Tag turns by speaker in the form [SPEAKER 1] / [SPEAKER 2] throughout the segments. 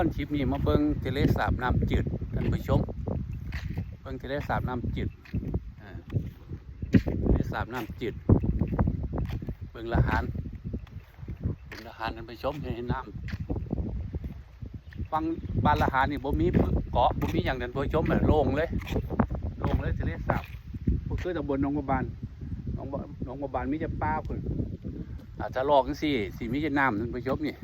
[SPEAKER 1] รคลิปนี้มาเบิงทะเลสาบน้ำจืดท่านผู้ชม เบิงทะเลสาบน้ำจืดทะเลสาบน้ำจืด เบิงละหารเบิงละหารท่านผู้ชมเห็นน้ำฟังบานละหารนี่บ่มีเกาะบ่มีอย่างนั้นผู้ชมแบบโล่งเลยโล่งเลยทะเลสาบพวกคือตำบลหนองบัวบานหนองบัวหนองบัวบานมีแต่ป่าพุ่นอาจจะลอกจังซี่สิมีแต่น้ำท่านผู้ชมนี่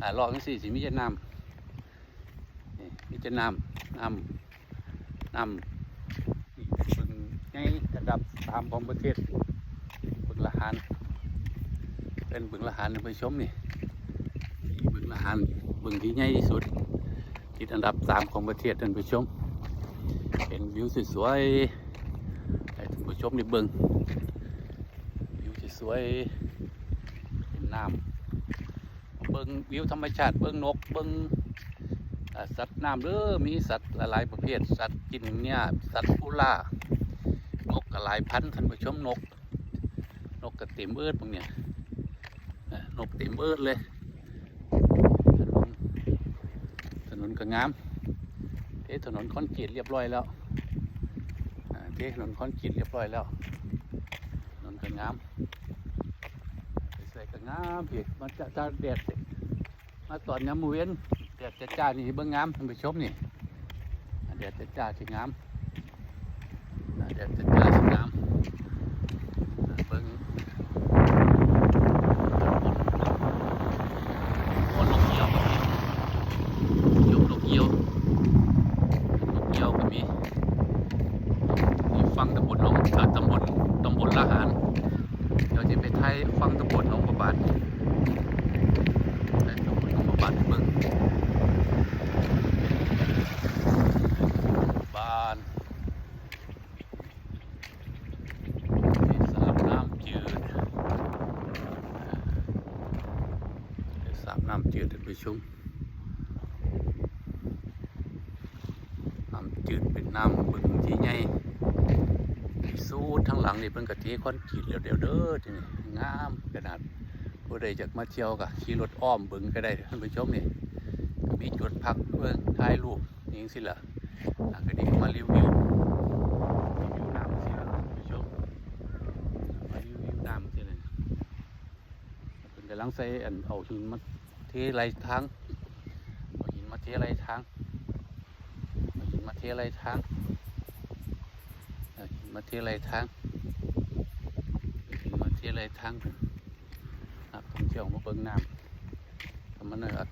[SPEAKER 1] อ่าลอกจังซี่สิมีแต่น้ำนี่มีแต่น้ำน้ำน้ำนี่บึงในระดับสามของประเทศบึงละหานเป็นบึงละหานท่านผู้ชมนี่นี่บึงละหานบึงที่ใหญ่ที่สุดติดอันดับสามของประเทศท่านผู้ชม เป็นวิวสวยๆให้ท่านผู้ชมได้เบิ่งวิวสวยๆเป็นน้ำ เบิ้งวิวธรรมชาติเบิ้งนกเบิ้งอ่าสัตว์น้ำเด้อมีสัตว์หลายประเภท สัตว์กินเนี่ยสัตว์ผู้ล่านกหลายพันท่านผู้ชมนก นกก็เต็มเอิดพวกเนี่ยนกเต็มเอิดเลยถนนถนนก็งามเทถนนคอนกรีตเรียบร้อยแล้วอ่าเทถนนคอนกรีตเรียบร้อยแล้วถนนก็งาม งามพี่มันจะจะแดดมาตอนยามมื้อเว้นแดดจะจ้านี่เบิ่งงามท่านผู้ชมนี่แดดจะจ้าสิงามแดดจะจ้าสิงามเบิ้งโอ้นกเหี่ยวก็มียกนกเหี่ยวนกเหี่ยวก็มีนี่ฟังตำบลหนองเอ่อตำบลตำบลละหาร เดี๋ยวจะไปไทยฟังตำบลหนองประบาดไปตำบลหนองประบาดเบิ่งบานที่สามน้ำจืดสามน้ำจืดท่านผู้ชมน้ำจืดเป็นน้ำบึงที่ ใหญ่สู้ทั้งหลังนี่เป็นกะทิคอนกรีตเดี๋ยวเด้อทีนี่งามขนาดผู้ใดอยากมาเที่ยวก็ขี่รถอ้อมบึงก็ได้ท่านผู้ชมนี่ก็มีจุดพักเพื่อถ่ายรูปนี่สิล่ะอะก็ดีก็มารีวิวรีวิวน้ำสิล่ะท่านผู้ชมมารีวิวน้ำสิลยเป็นกำลังใส่อันเอาหินมาเทไหลทางเอาหินมาเทไหลทางเอาหินมาเทไหลทาง มาเที่ยวไรทางมาเที่ยวไรทางนักท่องเที่ยวมาเบิ้งน้ำทำมันอากาศ